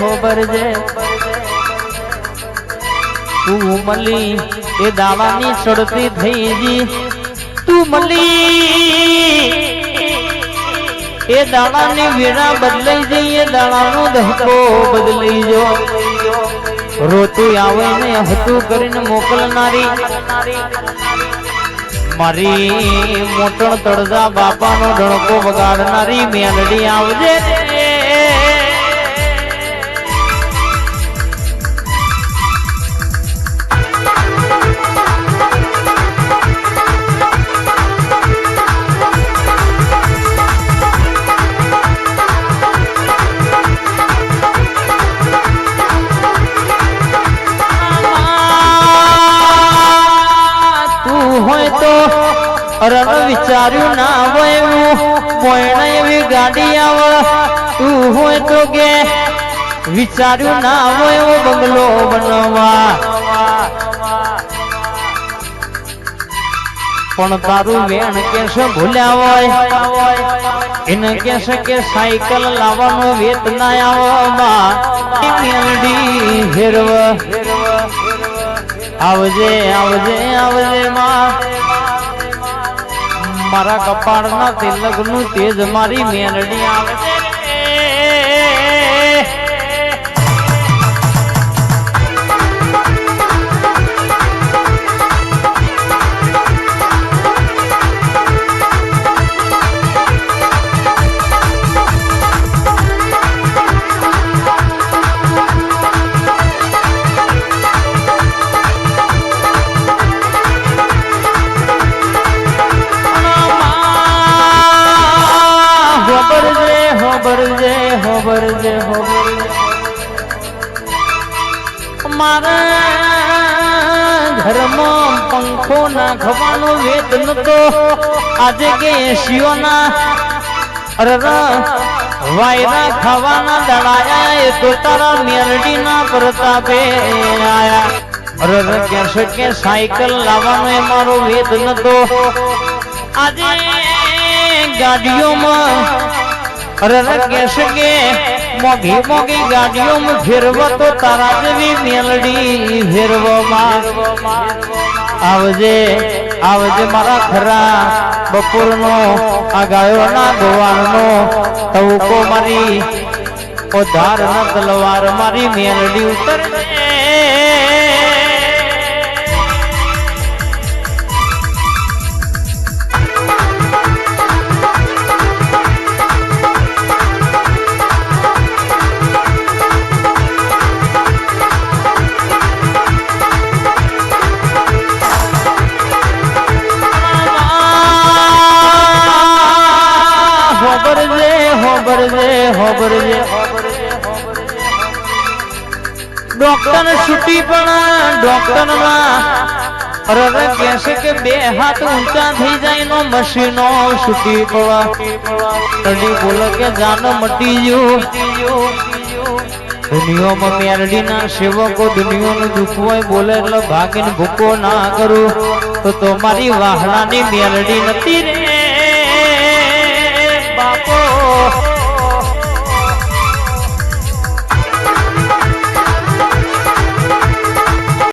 હોબરજે તું મલી એ દાવાની ચડતી થઈ જી તું મલી એ દાવાની વીણા બદલાઈ જઈ એ દાણાનો દહકો બદલાઈ જો રોતું આવે ને હતું કરીને મોકલનારી. મારી મોટણ તળજા બાપાનો ડણકો વગાડનારી મેલડી આવજે. રન વિચાર્યું ના વયું મોયણે એવી ગાડી આવ તું હોય તો કે. વિચાર્યું ના વયો બંગલો બનવા પણ તારું વેણ કેશ ભૂલ્યા હોય. એને કેશ કે સાયકલ લાવવાનો વેત ના આવવા. મેલડી હેરવ. આવજે આવજે આવજે માં. મારા કપાળના તિલકનું તેજ મારી મેલડી આવજે મારા ઘરમાં પંખો નાખવાનો વેત નતો. આજે કે એસીઓના અરર વાયરા ખાવાના દડાયા એ તો તારા મેરડીના પ્રતાપે આયા. અરર કહેશે કે સાયકલ લાવવાનો એ મારો વેત નતો. આજે ગાડીઓમાં અરર કહેશે કે મોઘી મોઘી ગાડીઓમાં ફેરવો તો તારા જેવી મેલડી ફેરવોમાં. આવજે આવજે મારા ખરા બપોરનો આ ગાયોના ગોવાળનો તવકો મારી ઓ ધાર ન તલવાર મારી મેલડી ઉતરજે. હોબરજે હોબરજે હોબરજે ડોક્ટર છૂટી પણ ડોક્ટર અરે કહેશે કે બે હાથ ઊંચા થઈ જાય નો મશીનો છૂટી પડવા. અડી બોલે કે, જાન મટી ગયું. દુનિયામાં મેરડીના સેવકો દુનિયાનું દુઃખ હોય બોલે એટલે ભાગીને ભૂકો ના કરું. તો તમારી વાહડાની મેરડી નથી રે.